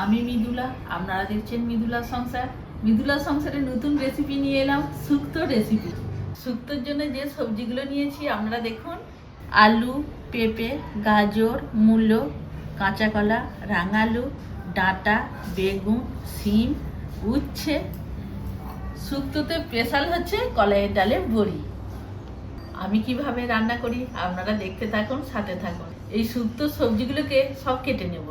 আমি মৃদুলা, আপনারা দেখছেন মৃদুলা সংসার। মৃদুলা সংসারের নতুন রেসিপি নিয়ে এলাম শুক্তো রেসিপি শুক্তোর জন্য যে সবজিগুলো নিয়েছি, আপনারা দেখুন। আলু, পেঁপে, গাজর, মূলো, কাঁচা কলা, রাঙালু, ডাঁটা, বেগুন শিম উচ্ছে। শুক্তোতে স্পেশাল হচ্ছে কলাইয়ের ডালের বড়ি। আমি কীভাবে রান্না করি, আপনারা দেখতে থাকুন, সাথে থাকুন। এই শুক্তো সবজিগুলোকে সব কেটে নেব।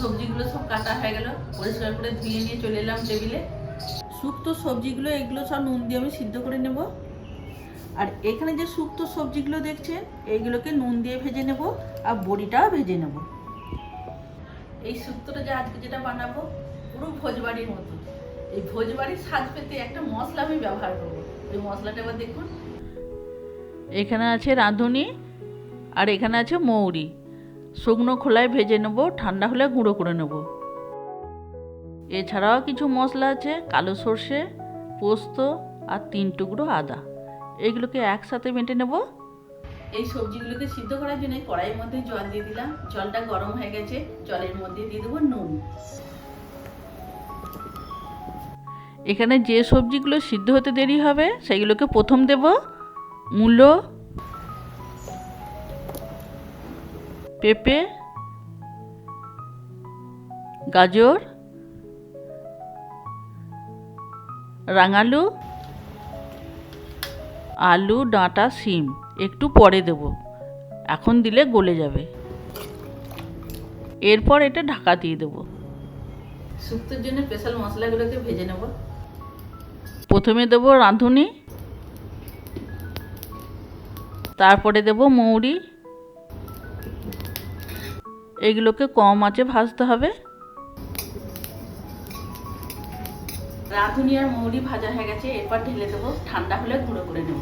সবজিগুলো সব কাটা হয়ে গেল। পরিষ্কার করে ধুয়ে নিয়ে চলে এলাম টেবিলে। শুক্তো সবজিগুলো, এগুলো সব নুন দিয়ে আমি সিদ্ধ করে নেব। আর এখানে যে শুক্তো সবজিগুলো দেখছেন, এইগুলোকে নুন দিয়ে ভেজে নেব আর বড়িটাও ভেজে নেব। এই শুক্তোটা যে আজকে যেটা বানাবো, পুরো ভোজবাড়ির মতো। এই ভোজবাড়ির স্বাদ পেতে একটা মশলা আমি ব্যবহার করব। এই মশলাটা এবার দেখুন। এখানে আছে রাঁধুনি আর এখানে আছে মৌরি। শুকনো খোলায় ভেজে নেব ঠান্ডা হলে গুঁড়ো করে নেব। এছাড়াও কিছু মশলা আছে কালো সর্ষে পোস্ত আর তিন টুকরো আদা। এগুলোকে একসাথে বেটে নেব। এই সবজিগুলোকে সিদ্ধ করার জন্য কড়াইয়ের মধ্যে জল দিয়ে দিলাম। জলটা গরম হয়ে গেছে জলের মধ্যে দিয়ে দেবো নুন। এখানে যে সবজিগুলো সিদ্ধ হতে দেরি হবে সেগুলোকে প্রথম দেব। মূলো পেঁপে গাজর রাঙালু আলু ডাঁটা শিম। একটু পরে দেব। এখন দিলে গলে যাবে। এরপর এটা ঢাকা দিয়ে দেব। শুক্তোর জন্য স্পেশাল মশলাগুলোকে ভেজে নেব। প্রথমে দেব রাঁধুনি তারপরে দেব মৌরি এগুলোকে কম আঁচে ভাজতে হবে। রাঁধুনি আর মৌরি ভাজা হয়ে গেছে এরপর ঢেলে দেবো। ঠান্ডা হলে গুঁড়ো করে নেব।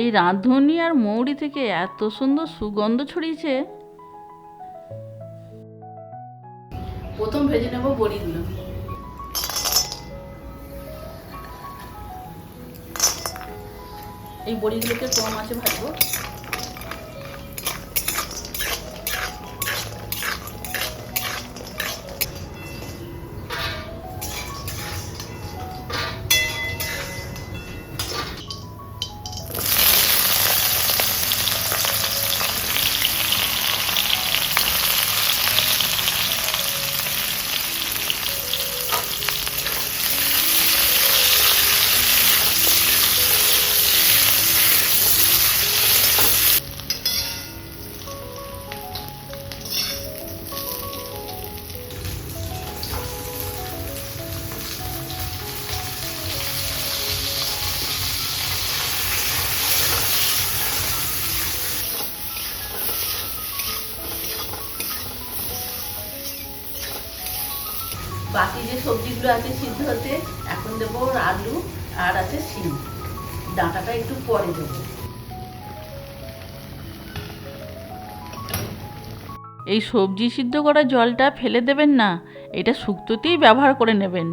এই রাঁধুনি আর মৌরি থেকে এত সুন্দর সুগন্ধ ছড়িয়েছে। প্রথম ভেজে নেব বড়িগুলো। এই বড়িগুলোকে কম আছে ভাজবো। সবজিগুলো আছে সিদ্ধ হতে, এখন দেবো আলু আর আছে শিম। ডাঁটাটা একটু পরে দেবো। এই সবজি সিদ্ধ করা জলটা ফেলে দেবেন না, এটা শুক্তোতেই ব্যবহার করে নেবেন।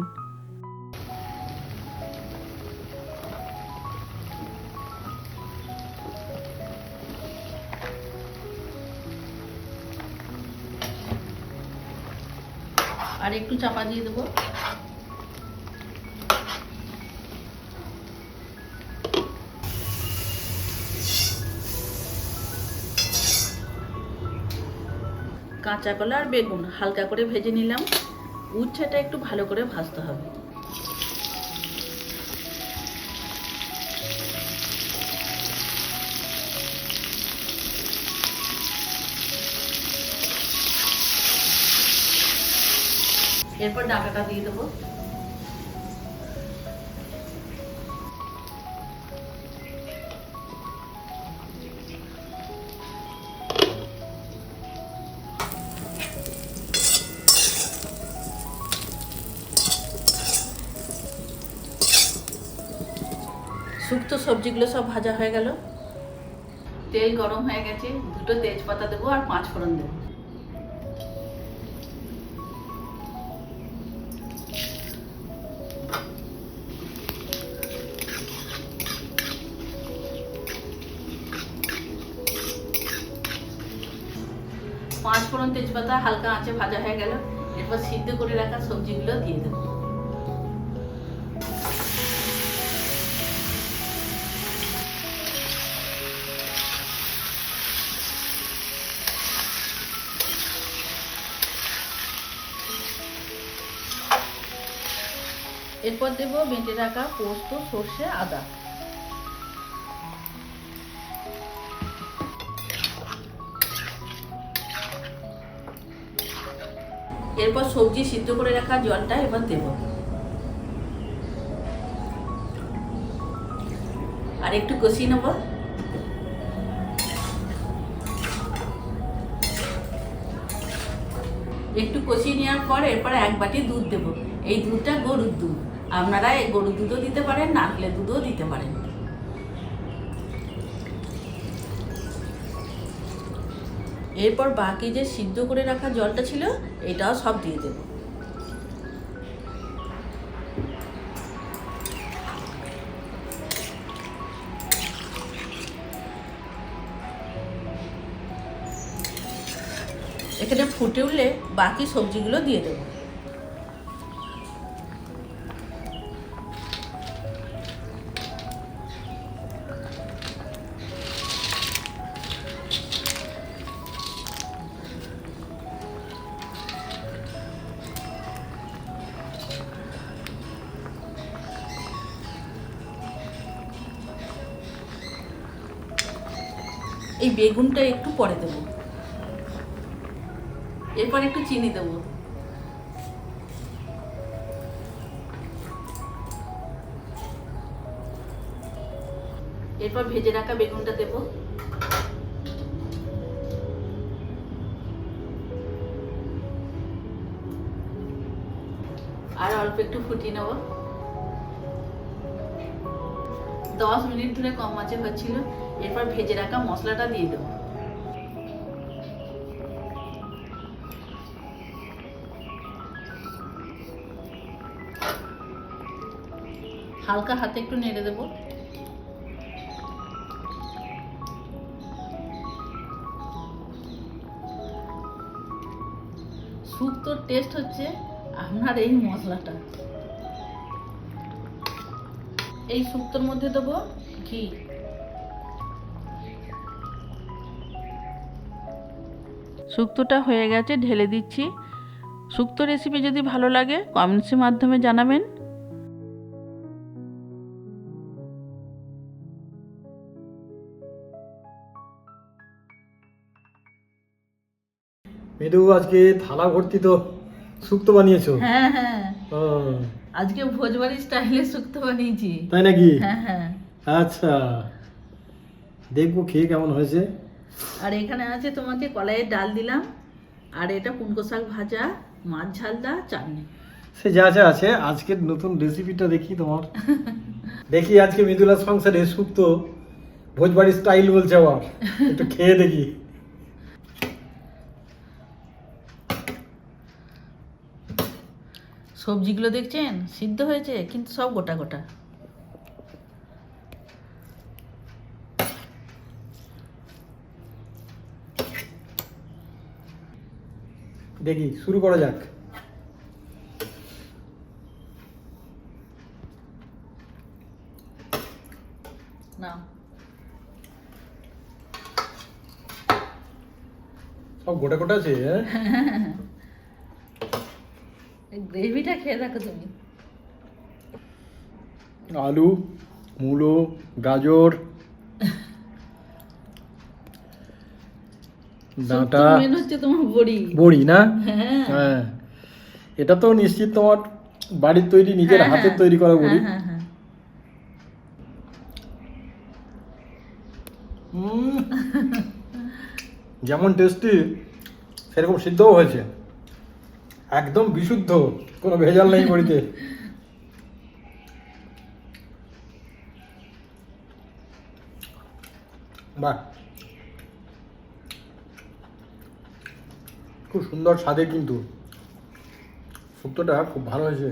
কাঁচা কলা আর বেগুন হালকা করে ভেজে নিলাম। উচ্ছেটা একটু ভালো করে ভাজতে হবে। এরপর ডাকাটা দিয়ে দেবো। সবজিগুলো সব ভাজা হয়ে গেল। তেল গরম হয়ে গেছে, দুটো তেজপাতা দেবো আর পাঁচ ফোড়ন দেবো। পাঁচ ফোড়ন তেজপাতা হালকা আঁচে ভাজা হয়ে গেল, এরপর সিদ্ধ করে রাখা সবজিগুলো দিয়ে দেবো। এরপর দেবো বেটে রাখা পোস্ত, সর্ষে, আদা। এরপর সবজি সিদ্ধ করে রাখা জলটা এবার দেব। আর একটু কষিয়ে নেব। একটু কষিয়ে নেওয়ার পর এরপর এক বাটি দুধ দেব। এই দুধটা গরুর দুধ। আপনারা এই গরুর দুধও দিতে পারেন, নারকেলের দুধও দিতে পারেন। এরপর বাকি যে সিদ্ধ করে রাখা জলটা ছিল, এটাও সব দিয়ে দেবো। এখানে ফুটে উঠলে বাকি সবজিগুলো দিয়ে দেবো। এই বেগুনটা একটু পরে দেবো। এরপর একটু চিনি দেবো। এরপর ভেজে রাখা বেগুনটা দেবো। আর অল্প একটু ফুটিয়ে নেব। দশ মিনিট ধরে কম আঁচে হচ্ছিল। এরপর ভেজে রাখা মশলাটা দিয়ে দেবো। হালকা হাতে একটু নেড়ে দেবো। শুক্তোর টেস্ট হচ্ছে আপনার এই মশলাটা। এই শুক্তোর মধ্যে দেবো ঘি। শুক্তোটা হয়ে গেছে ঢেলে দিচ্ছি। শুক্তো রেসিপি যদি ভালো লাগে কমেন্টসের মাধ্যমে জানাবেন। মেদু আজকে থালা ভর্তি তো। শুক্তো বানিয়েছো? হ্যাঁ হ্যাঁ। ও, আজকে ভোজবাড়ি স্টাইলে শুক্তো বানিয়েছি। তাই নাকি? হ্যাঁ হ্যাঁ। আচ্ছা। দেখব খেয়ে কেমন হয়েছে। আর এখানে আছে তোমাকে কলাইয়ের ডাল দিলাম। আর এটা কুনকো শাক ভাজা মাছ ঝালদা চাটনি। সে যা যা আছে আজকের নতুন রেসিপিটা দেখি তোমার। দেখি আজকে মৃদুলা সংসারে শুক্তো ভোজবাড়ি স্টাইল বলছে আবার। একটু খেয়ে দেখি। সবজিগুলো দেখছেন? সিদ্ধ হয়েছে কিন্তু সব গোটা গোটা। দেখি শুরু করা যাক। না। সব গোটা গোটা আছে হ্যাঁ? গ্রেভিটা খেয়ে দেখো তুমি। আলু মূলো গাজর ডাঁটা হচ্ছে তোমার বড়ি। বড়ি না? হ্যাঁ। হ্যাঁ। এটা তো নিশ্চিত তোমার বাড়ির তৈরি নিজের হ্যাঁ, হাতের হ্যাঁ। তৈরি করা বড়ি। যেমন টেস্টি সেরকম সিদ্ধও হয়েছে। একদম বিশুদ্ধ কোনো ভেজাল নেই বড়িতে। বাহ। খুব সুন্দর স্বাদে কিন্তু শুক্তোটা খুব ভালো হয়েছে।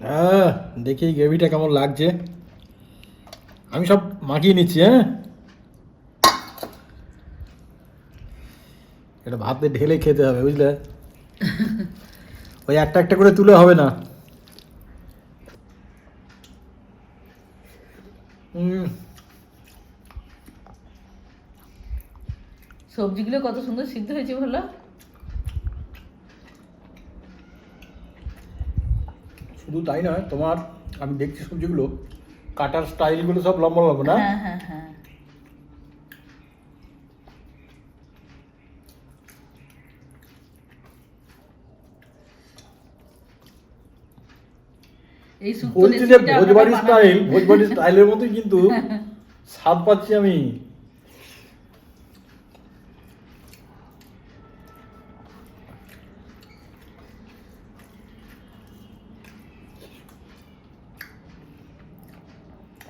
হ্যাঁ দেখি গ্রেভিটা কেমন লাগছে। আমি সব মাখিয়ে নিচ্ছি হ্যাঁ? এটা ভাতে ঢেলে খেতে হবে বুঝলে? ওই একটা একটা করে তুলে হবে না। সবজিগুলো কত সুন্দর সিদ্ধ হয়েছে বলো? শুধু তাই নয় তোমার আমি দেখছি সবজিগুলো কাটার স্টাইলগুলো সব লম্বা লম্বা না? হ্যাঁ হ্যাঁ হ্যাঁ। এই শুক্তো রেসিপিটা ভোজবাড়ি স্টাইল ভোজবাড়ি স্টাইলের মতোই কিন্তু স্বাদ পাচ্ছি আমি।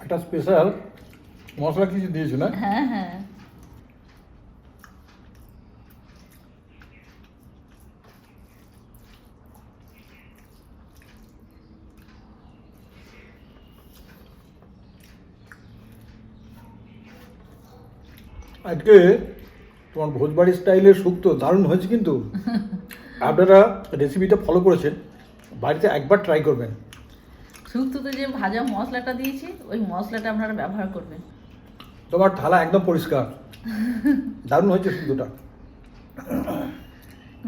একটা স্পেশাল মশলা কিছু দিয়েছ না? হ্যাঁ হ্যাঁ। আজকে তোমার ভোজবাড়ি স্টাইলের শুক্তো দারুণ হয়েছে কিন্তু। আপনারা রেসিপিটা ফলো করেছেন। বাড়িতে একবার ট্রাই করবেন। শুক্তোতে যে ভাজা মশলাটা দিয়েছি ওই মশলাটা আপনারা ব্যবহার করবেন। তোমার থালা একদম পরিষ্কার। দারুণ হয়েছে শুক্তোটা।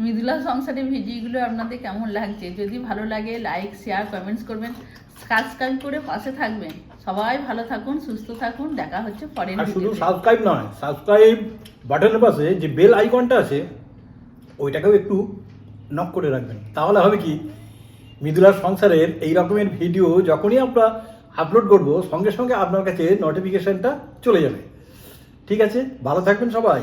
মৃদুলা সংসারের ভিডিওগুলো আপনাদের কেমন লাগছে? যদি ভালো লাগে লাইক শেয়ার কমেন্টস করবেন। সাবস্ক্রাইব করে পাশে থাকবেন। সবাই ভালো থাকুন সুস্থ থাকুন। দেখা হচ্ছে পরের আর শুধু। সাবস্ক্রাইব নয় সাবস্ক্রাইব বাটনের পাশে যে বেল আইকনটা আছে ওইটাকেও একটু নক করে রাখবেন। তাহলে হবে কি? মৃদুলার সংসারের এই রকমের ভিডিও যখনই আমরা আপলোড করব, সঙ্গে সঙ্গে আপনার কাছে নোটিফিকেশনটা চলে যাবে। ঠিক আছে? ভালো থাকবেন সবাই।